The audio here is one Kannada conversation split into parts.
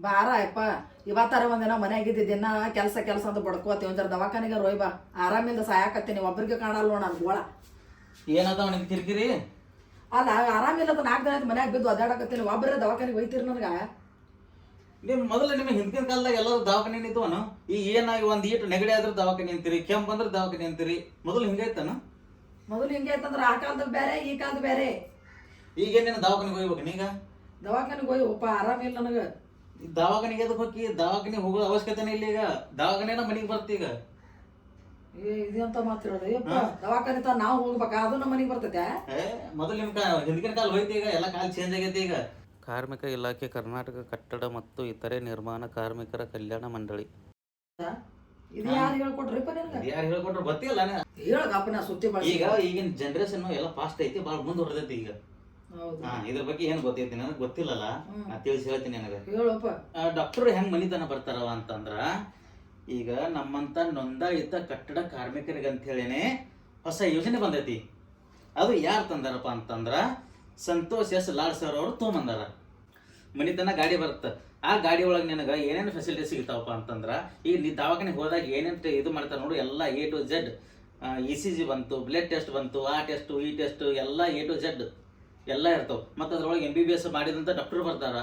ಬಾರ ಅಪ್ಪ ಇವತ್ತಾರ ಒಂದಿನ ಮನೆಯಾಗಿದ್ದ ದಿನ ಕೆಲಸ ಕೆಲಸ ಅಂತ ಬಡ್ಕೋತಿ ಒಂದರ ದವಾಖಾನೆಗೆ ರೋಯ್ ಬಾ. ಆರಾಮಿಂದ ಸಾಯಕತ್ತೀನಿ ಒಬ್ರಿಗೆ ಕಾಣಲ್ಲ ನೋಡ ನನ್ ಗೋಳ. ಏನದ ಅವನಿಗೆ ಕಿರಿಕಿರಿ? ಅಲ್ಲ ಆರಾಮಿಲ್ಲದ ನಾಲ್ಕು ದಿನ ಮನ್ಯಾಗ ಬಿದ್ದು ಅದಾಡಕತ್ತೀನಿ ಒಬ್ಬರೇ ದವಾಖಾನೆಗೆ ಒಯ್ತೀರಿ ನನಗ? ನಿಮ್ ಮೊದಲು ನಿಮಗೆ ಹಿಂದಿನ ಕಾಲದಾಗ ಎಲ್ಲರೂ ದವಾಖಾನೆ ನಿಂತವನು? ಈ ಏನಾಗಿ ಒಂದ್ ಈಟು ನೆಗಡಿ ಆದ್ರೂ ದವಾಖಾನೆ ಅಂತೀರಿ ಕೆಂಪ್ ಅಂದ್ರೆ ದವಾಖಾನೆ ಅಂತೀರಿ ಮೊದಲು ಹಿಂಗೈತನ ಮೊದಲು ಹಿಂಗೆ ಆ ಕಾಲದ ಬೇರೆ ಈ ಕಾಲದ ಬೇರೆ ಈಗೇನೇನು ದವಾಖಾನೆಗೆ ಹೋಗ್ಬೇಕು ನೀಗ? ದವಾಖಾನೆಗೆ ಹೋಗಿ ಒಪ್ಪ ಆರಾಮಿಲ್ಲ ನನಗೆ. ದವಾಖಾನೆಗೆ ಅದಕ್ಕೆ ಹೋಗಿ ದವಾಖಾನೆ ಹೋಗೋ ಅವಶ್ಯಕತೆನೇ ಇಲ್ಲ ಈಗ. ದವಾಖಾನೆನ ಮನೆಗೆ ಬರ್ತಿ ಈಗ. ಏ ಇದಂತ ಮಾತು ಹೇಳೋದು? ಯಪ್ಪ ದವಾಖಾನೆ ತ ನಾವು ಹೋಗ್ಬೇಕಾ? ಅದು ನಮ್ಮ ಮನೆಗೆ ಬರ್ತೈತೆ? ಏ ಮೊದಲು ನಿಮ್ಮ ಕಾ ಹಿಂದಿನ ಕಾಲ ಹೋಯ್ತು ಈಗ. ಎಲ್ಲ ಕಾಲ ಚೇಂಜ್ ಆಗೈತೆ ಈಗ. ಕಾರ್ಮಿಕ ಇಲಾಖೆ ಕರ್ನಾಟಕ ಕಟ್ಟಡ ಮತ್ತು ಇತರೆ ನಿರ್ಮಾಣ ಕಾರ್ಮಿಕರ ಕಲ್ಯಾಣ ಮಂಡಳಿ. ಇದು ಯಾರು ಹೇಳ್ಕೊಟ್ರಿಪ್ಪ ನಿನಗೆ? ಯಾರು ಹೇಳ್ಕೊಟ್ರು ಗೊತ್ತಿಲ್ಲ ಹೇಳಗಪ್ಪ ನಾ ಸುತ್ತಿ ಈಗ ಈಗಿನ ಜನರೇಷನ್ ಎಲ್ಲ ಫಾಸ್ಟ್ ಐತಿ ಭಾಳ ಮುಂದುವರೆದೈತಿ ಈಗ. ಹಾ ಇದ್ರ ಬಗ್ಗೆ ಏನ್ ಗೊತ್ತೈತಿ ನನಗೆ? ಗೊತ್ತಿಲ್ಲಲ್ಲ? ನಾ ತಿಳಿಸಿ ಹೇಳ್ತೀನಿ ನನಗೆ. ಹೇಳಪ್ಪ. ಡಾಕ್ಟರ್ ಹೆಂಗ್ ಮನಿತನ ಬರ್ತಾರವ ಅಂತಂದ್ರ ಈಗ ನಮ್ಮಂತ ನೋಂದಾಯಿತ ಕಟ್ಟಡ ಕಾರ್ಮಿಕರಿಗೆ ಅಂತ ಹೇಳಿನೇ ಹೊಸ ಯೋಜನೆ ಬಂದೈತಿ. ಅದು ಯಾರು ತಂದಾರಪ್ಪ ಅಂತಂದ್ರ ಸಂತೋಷ್ ಎಸ್ ಲಾಡ್ ಸರ್ ಅವರು ತೊಗೊಂಬಂದಾರ. ಮನಿತನ ಗಾಡಿ ಬರುತ್ತೆ. ಆ ಗಾಡಿ ಒಳಗೆ ನಿನಗೆ ಏನೇನು ಫೆಸಿಲಿಟಿ ಸಿಗ್ತಾವಪ್ಪ ಅಂತಂದ್ರ ಈಗ ನೀ ದವಾಖಾನೆ ಹೋದಾಗ ಏನೇನು ಇದು ಮಾಡ್ತಾರೆ ನೋಡು ಎಲ್ಲ A to Z E C G ಬಂತು ಬ್ಲಡ್ ಟೆಸ್ಟ್ ಬಂತು ಆ ಟೆಸ್ಟು ಈ ಟೆಸ್ಟು ಎಲ್ಲ ಎ ಟು ಜೆಡ್ ಎಲ್ಲ ಇರ್ತಾವ. ಮತ್ತೆ ಅದ್ರೊಳಗೆ ಎಂ ಬಿ ಬಿ ಎಸ್ ಮಾಡಿದಂಥ ಡಾಕ್ಟರ್ ಬರ್ತಾರ.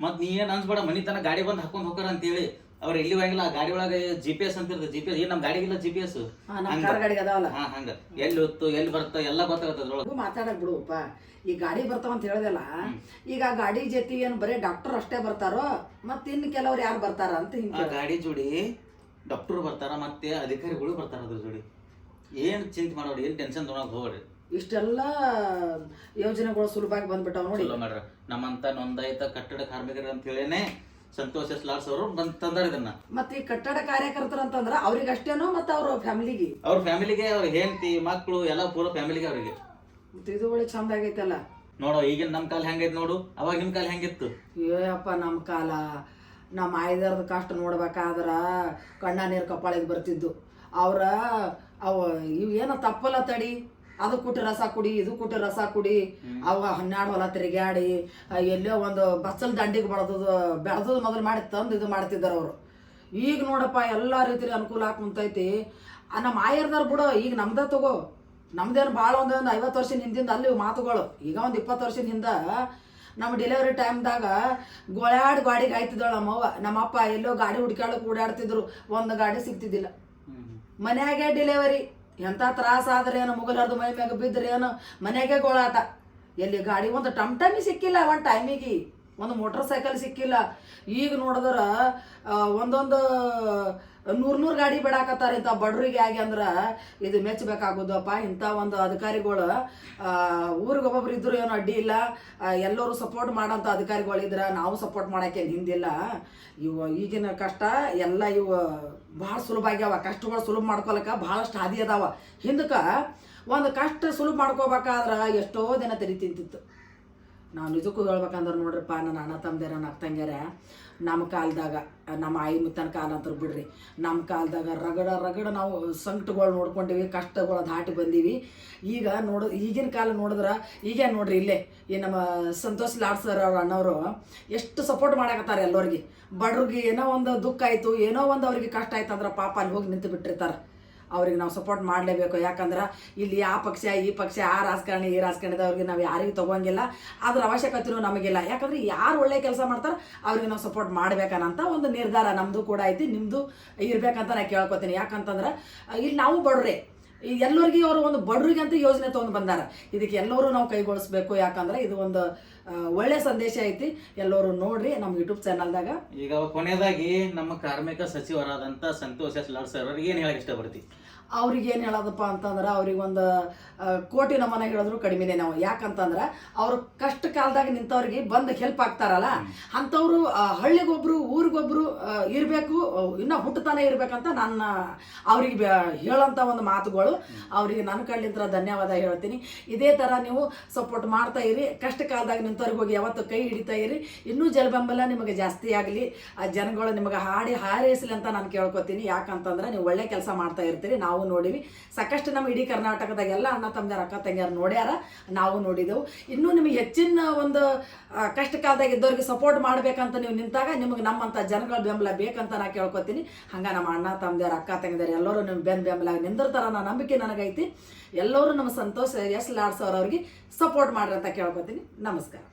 ಮತ್ತು ನೀ ಏನ್ ಅನ್ಸ್ಬೇಡ ಮನಿ ತನಕ ಗಾಡಿ ಬಂದು ಹಾಕೊಂಡು ಹೋಗಾರ ಅಂತೇಳಿ ಅವ್ರ ಎಲ್ಲಿ ಹೋಗಿಲ್ಲ ಆ ಗಾಡಿ ಒಳಗೆ ಜಿ ಪಿ ಎಸ್ ಅಂತ ಇರ್ತದೆ. ಜಿ ಪಿ ಎಸ್ ಏನು ನಮ್ಮ ಗಾಡಿಗಿಲ್ಲ ಜಿ ಪಿ ಎಸ್ ಹಾ, ಹಂಗ. ಎಲ್ಲಿ ಹೊತ್ತು ಎಲ್ಲಿ ಬರ್ತಾವ ಎಲ್ಲ ಗೊತ್ತಾಗತ್ತೆ ಅದ್ರೊಳಗೆ. ಮಾತಾಡಕ್ ಬಿಡುವಪ್ಪ. ಈ ಗಾಡಿ ಬರ್ತಾವ ಅಂತ ಹೇಳ್ದಲ್ಲ ಈಗ ಆ ಗಾಡಿ ಜೊತೆ ಏನು ಬರೀ ಡಾಕ್ಟರ್ ಅಷ್ಟೇ ಬರ್ತಾರೋ ಮತ್ತೆ ಇನ್ನು ಕೆಲವ್ರು ಯಾರು ಬರ್ತಾರ ಅಂತ ಆ ಹಿಂಗೆ ಗಾಡಿ ಜೋಡಿ ಡಾಕ್ಟರ್ ಬರ್ತಾರ ಮತ್ತೆ ಅಧಿಕಾರಿಗಳು ಬರ್ತಾರ ಅದ್ರ ಜೋಡಿ. ಏನು ಚಿಂತೆ ಮಾಡೋಡಿ ಏನು ಟೆನ್ಷನ್ ತೊಗೊಳಕ್ ಹೋಗ್ಬೇಡ್ರಿ ಇಷ್ಟೆಲ್ಲ ಯೋಜನೆಗಳು ಸುಲಭವಾಗಿ ಬಂದ್ಬಿಟ್ಟಾವ ನೋಡಿ. ಚಲೋ ಮಾಡ್ರ. ನಮ್ಮಂತ ನೋಂದಾಯಿತ ಕಟ್ಟಡ ಕಾರ್ಮಿಕರು ಅಂತ ಹೇಳಿನೇ ಸಂತೋಷ್ ಎಸ್ ಲಾಡ್ಸ್ ಅವರು ಬಂದ್ ತಂದಾರ ಇದನ್ನ. ಮತ್ತೆ ಈ ಕಟ್ಟಡ ಕಾರ್ಯಕರ್ತರು ಅಂತಂದ್ರ ಅವ್ರಿಗೆ ಅಷ್ಟೇನೋ ಮತ್ತೆ ಅವ್ರ ಫ್ಯಾಮಿಲಿಗೆ. ಅವ್ರ ಫ್ಯಾಮಿಲಿಗೆ ಅವ್ರ ಹೆಂಡತಿ ಮಕ್ಕಳು ಎಲ್ಲ ಪೂರ ಫ್ಯಾಮಿಲಿಗೆ ಅವರಿಗೆ. ಮತ್ತೆ ಇದು ಒಳ್ಳೆ ಚಂದ ಆಗೈತಲ್ಲ. ನೋಡೋ ಈಗಿನ ನಮ್ಮ ಕಾಲ ಹೆಂಗೈತೆ ನೋಡು. ಅವಾಗ ನಿಮ್ಮ ಕಾಲ ಹೆಂಗಿತ್ತು? ಅಯ್ಯಪ್ಪ ನಮ್ಮ ಕಾಲ. ನಮ್ಮ ಆಯ್ದಾರದ ಕಷ್ಟ ನೋಡ್ಬೇಕಾದ್ರ ಕಣ್ಣ ನೀರು ಕಪ್ಪಾಳಿಗೆ ಬರ್ತಿದ್ದು. ಅವ್ರ ಅವ ಇವು ಏನೋ ತಪ್ಪಲ್ಲ ತಡಿ. ಅದು ಕೊಟ್ಟು ರಸ ಕುಡಿ ಇದು ಕುಟ್ಟಿ ರಸ ಕುಡಿ ಅವ ಹನ್ನೆರಡು ಹೊಲ ತಿರುಗಾಡಿ ಎಲ್ಲೋ ಒಂದು ಬಸ್ಸಲ್ ದಂಡಿಗೆ ಬೆಳೆದು ಬೆಳೆದು ಮೊದಲು ಮಾಡಿ ತಂದು ಇದು ಮಾಡ್ತಿದ್ದಾರೆ ಅವರು. ಈಗ ನೋಡಪ್ಪ ಎಲ್ಲ ರೀತಿಲಿ ಅನುಕೂಲ ಆಗಿ ಕುಂತೈತಿ. ನಮ್ಮ ಆಯರ್ದಾರ ಬಿಡು ಈಗ ನಮ್ದ ತಗೋ. ನಮ್ದೇನು ಭಾಳ ಒಂದು ಒಂದು ಐವತ್ತು ವರ್ಷದ ಹಿಂದಿಂದ ಅಲ್ಲಿ ಮಾತುಗಳು. ಈಗ ಒಂದು ಇಪ್ಪತ್ತು ವರ್ಷದಿಂದ ನಮ್ಮ ಡೆಲಿವರಿ ಟೈಮ್ದಾಗ ಗೋಳಾಡ್ ಗಾಡಿಗೆ ಆಯ್ತಿದ್ದಳು ನಮ್ಮವ್ವ. ನಮ್ಮಪ್ಪ ಎಲ್ಲೋ ಗಾಡಿ ಹುಡ್ಕ್ಯಾಳಕ್ಕೆ ಓಡಾಡ್ತಿದ್ರು ಒಂದು ಗಾಡಿ ಸಿಗ್ತಿದ್ದಿಲ್ಲ. ಮನ್ಯಾಗೆ ಡೆಲಿವರಿ. ಎಂಥ ತ್ರಾಸ ಏನು ಮುಗಲಾರ್ದು ಮೈ ಮ್ಯಾಗ ಬಿದ್ದರೆ ಏನು? ಮನ್ಯಾಗೆ ಗೋಳಾಟ. ಎಲ್ಲಿ ಗಾಡಿ ಒಂದು ಟಮ್ ಟಮಿ ಸಿಕ್ಕಿಲ್ಲ ಒಂದು ಟೈಮಿಗೆ ಒಂದು ಮೋಟರ್ ಸೈಕಲ್ ಸಿಕ್ಕಿಲ್ಲ. ಈಗ ನೋಡಿದ್ರೆ ಒಂದೊಂದು ನೂರು ನೂರು ಗಾಡಿ ಬಿಡಾಕತ್ತಾರ ಇಂಥ ಬಡ್ರಿಗೆ ಆಗಿ ಅಂದ್ರೆ ಇದು ಮೆಚ್ಚಬೇಕಾಗೋದಪ್ಪ ಇಂಥ ಒಂದು ಅಧಿಕಾರಿಗಳು ಊರಿಗೆ ಒಬ್ಬೊಬ್ರು ಇದ್ರು ಏನೋ ಅಡ್ಡಿ ಇಲ್ಲ. ಎಲ್ಲರೂ ಸಪೋರ್ಟ್ ಮಾಡೋಂಥ ಅಧಿಕಾರಿಗಳಿದ್ರ ನಾವು ಸಪೋರ್ಟ್ ಮಾಡೋಕ್ಕೆ ಹಿಂದಿಲ್ಲ ಇವು ಈಗಿನ ಕಷ್ಟ, ಎಲ್ಲ ಇವು ಭಾಳ ಸುಲಭ ಆಗ್ಯಾವ. ಕಷ್ಟಗಳು ಸುಲಭ ಮಾಡ್ಕೊಳಕ ಭಾಳಷ್ಟು ಹಾದಿ ಅದಾವ. ಹಿಂದಕ್ಕೆ ಒಂದು ಕಷ್ಟ ಸುಲಭ ಮಾಡ್ಕೋಬೇಕಾದ್ರೆ ಎಷ್ಟೋ ದಿನ ತಲೆ ತಿಂತಿತ್ತು. ನಾವು ನಿಜಕ್ಕೂ ಹೇಳ್ಬೇಕಂದ್ರೆ ನೋಡ್ರಿಪ್ಪ ನನ್ನ ಅಣ್ಣ ತಂದೆರ ನನ್ನ ಅಕ್ಕಂಗ್ಯಾರ ನಮ್ಮ ಕಾಲದಾಗ ನಮ್ಮ ಆಯಿ ಮುತ್ತನ ಕಾಲ ಅಂತ ಬಿಡ್ರಿ. ನಮ್ಮ ಕಾಲದಾಗ ರಗಡ ರಗಡ ನಾವು ಸಂಕಟಗಳು ನೋಡ್ಕೊಂಡಿವಿ, ಕಷ್ಟಗಳು ದಾಟಿ ಬಂದೀವಿ. ಈಗ ನೋಡ, ಈಗಿನ ಕಾಲ ನೋಡಿದ್ರೆ, ಈಗ ನೋಡ್ರಿ ಇಲ್ಲೇ, ಈ ನಮ್ಮ ಸಂತೋಷ್ ಲಾಡ್ ಸರ್ ಅವ್ರ ಅಣ್ಣವರು ಎಷ್ಟು ಸಪೋರ್ಟ್ ಮಾಡಕತ್ತಾರೆ ಎಲ್ಲರಿಗೆ. ಬಡ್ರಿಗೆ ಏನೋ ಒಂದು ದುಃಖ ಆಯಿತು, ಏನೋ ಒಂದು ಅವ್ರಿಗೆ ಕಷ್ಟ ಆಯ್ತು ಅಂದ್ರೆ ಪಾಪ ಅಲ್ಲಿ ಹೋಗಿ ನಿಂತು ಬಿಟ್ಟಿರ್ತಾರೆ ಅವ್ರಿಗೆ ನಾವು ಸಪೋರ್ಟ್ ಮಾಡಲೇಬೇಕು. ಯಾಕಂದ್ರೆ ಇಲ್ಲಿ ಆ ಪಕ್ಷ, ಈ ಪಕ್ಷ, ಆ ರಾಜಕಾರಣಿ, ಈ ರಾಜಕಾರಣದವ್ರಿಗೆ ನಾವು ಯಾರಿಗೂ ತಗೋಂಗಿಲ್ಲ. ಅದ್ರ ಅವಶ್ಯಕತೆಯೂ ನಮಗಿಲ್ಲ. ಯಾಕಂದ್ರೆ ಯಾರು ಒಳ್ಳೆ ಕೆಲಸ ಮಾಡ್ತಾರೆ ಅವ್ರಿಗೆ ನಾವು ಸಪೋರ್ಟ್ ಮಾಡ್ಬೇಕನ್ನಂತ ಒಂದು ನಿರ್ಧಾರ ನಮ್ಮದು ಕೂಡ ಐತಿ ನಿಮ್ಮದು ಇರ್ಬೇಕಂತ ನಾನು ಕೇಳ್ಕೊತೀನಿ. ಯಾಕಂತಂದ್ರೆ ಇಲ್ಲಿ ನಾವು ಬಡ್ರೆ, ಈ ಎಲ್ಲರಿಗೂ ಅವರು ಒಂದು ಬಡ್ರಿಗೆ ಅಂತ ಯೋಜನೆ ತೊಗೊಂಡು ಬಂದಾರ. ಇದಕ್ಕೆ ಎಲ್ಲರೂ ನಾವು ಕೈಗೊಳಿಸ್ಬೇಕು. ಯಾಕಂದ್ರೆ ಇದು ಒಂದು ಒಳ್ಳೆ ಸಂದೇಶ ಐತಿ. ಎಲ್ಲರೂ ನೋಡ್ರಿ ನಮ್ಮ ಯೂಟ್ಯೂಬ್ ಚಾನಲ್ದಾಗ ಈಗ ಕೊನೆಯದಾಗಿ ನಮ್ಮ ಕಾರ್ಮಿಕ ಸಚಿವರಾದಂತ ಸಂತೋಷ್ ಎಸ್. ಲಾಡ್ ಸರ್ ಅವ್ರಿಗೆ ಏನ್ ಹೇಳಕ್ ಇಷ್ಟಪಡ್ತಿ? ಅವ್ರಿಗೆ ಏನು ಹೇಳೋದಪ್ಪ ಅಂತಂದ್ರೆ ಅವ್ರಿಗೆ ಒಂದು ಕೋಟಿ ನಮನ ಹೇಳಿದ್ರು ಕಡಿಮೆನೆ ನಾವು. ಯಾಕಂತಂದ್ರೆ ಅವ್ರು ಕಷ್ಟ ಕಾಲದಾಗ ನಿಂತವ್ರಿಗೆ ಬಂದು ಹೆಲ್ಪ್ ಆಗ್ತಾರಲ್ಲ, ಅಂಥವ್ರು ಹಳ್ಳಿಗೊಬ್ರು, ಊರಿಗೊಬ್ರು ಇರಬೇಕು, ಇನ್ನ ಹುಟ್ಟತಾನೆ ಇರ್ಬೇಕಂತ ನನ್ನ ಅವ್ರಿಗೆ ಹೇಳೋಂಥ ಒಂದು ಮಾತುಗಳು. ಅವರಿಗೆ ನನ್ನ ಕಡ್ಲಿಂದ ಧನ್ಯವಾದ ಹೇಳ್ತೀನಿ. ಇದೇ ಥರ ನೀವು ಸಪೋರ್ಟ್ ಮಾಡ್ತಾ ಇರಿ. ಕಷ್ಟ ಕಾಲದಾಗ ನಿಂತವ್ರಿಗೆ ಹೋಗಿ ಯಾವತ್ತು ಕೈ ಹಿಡಿತಾ ಇರಿ. ಇನ್ನೂ ಜಲಬೆಂಬಲ ನಿಮಗೆ ಜಾಸ್ತಿ ಆಗಲಿ. ಜನಗಳು ನಿಮಗೆ ಹಾಡಿ ಹಾರೈಸಲಿ ಅಂತ ನಾನು ಕೇಳ್ಕೊತೀನಿ. ಯಾಕಂತಂದ್ರೆ ನೀವು ಒಳ್ಳೆ ಕೆಲಸ ಮಾಡ್ತಾ ಇರ್ತೀರಿ. ನಾವು ನಾವು ನೋಡಿವಿ. ಸಾಕಷ್ಟು ನಮ್ಮ ಇಡೀ ಕರ್ನಾಟಕದಾಗ ಎಲ್ಲ ಅಣ್ಣ ತಮ್ಮದಾರ ಅಕ್ಕ, ತಂಗಿಯಾರು ನೋಡ್ಯಾರ, ನಾವು ನೋಡಿದೆವು. ಇನ್ನೂ ನಿಮಗೆ ಹೆಚ್ಚಿನ ಒಂದು ಕಷ್ಟ ಕಾಲದಾಗ ಇದ್ದವ್ರಿಗೆ ಸಪೋರ್ಟ್ ಮಾಡ್ಬೇಕಂತ ನೀವು ನಿಂತಾಗ ನಿಮಗೆ ನಮ್ಮಂಥ ಜನಗಳ ಬೆಂಬಲ ಬೇಕಂತ ನಾ ಕೇಳ್ಕೊತೀನಿ. ಹಂಗೆ ನಮ್ಮ ಅಣ್ಣ ತಮ್ಮದಾರ ಅಕ್ಕ ತಂಗಿದಾರ ಎಲ್ಲರೂ ನಿಮ್ಮ ಬೆನ್ ಬೆಂಬಲ ನಿಂದಿರ್ತಾರ ಅನ್ನೋ ನಂಬಿಕೆ ನನಗೈತಿ. ಎಲ್ಲರೂ ನಮ್ಮ ಸಂತೋಷ ಎಸ್ ಲಾರ್ಸ್ ಅವ್ರಿಗೆ ಸಪೋರ್ಟ್ ಮಾಡ್ರಿ ಅಂತ ಕೇಳ್ಕೊತೀನಿ. ನಮಸ್ಕಾರ.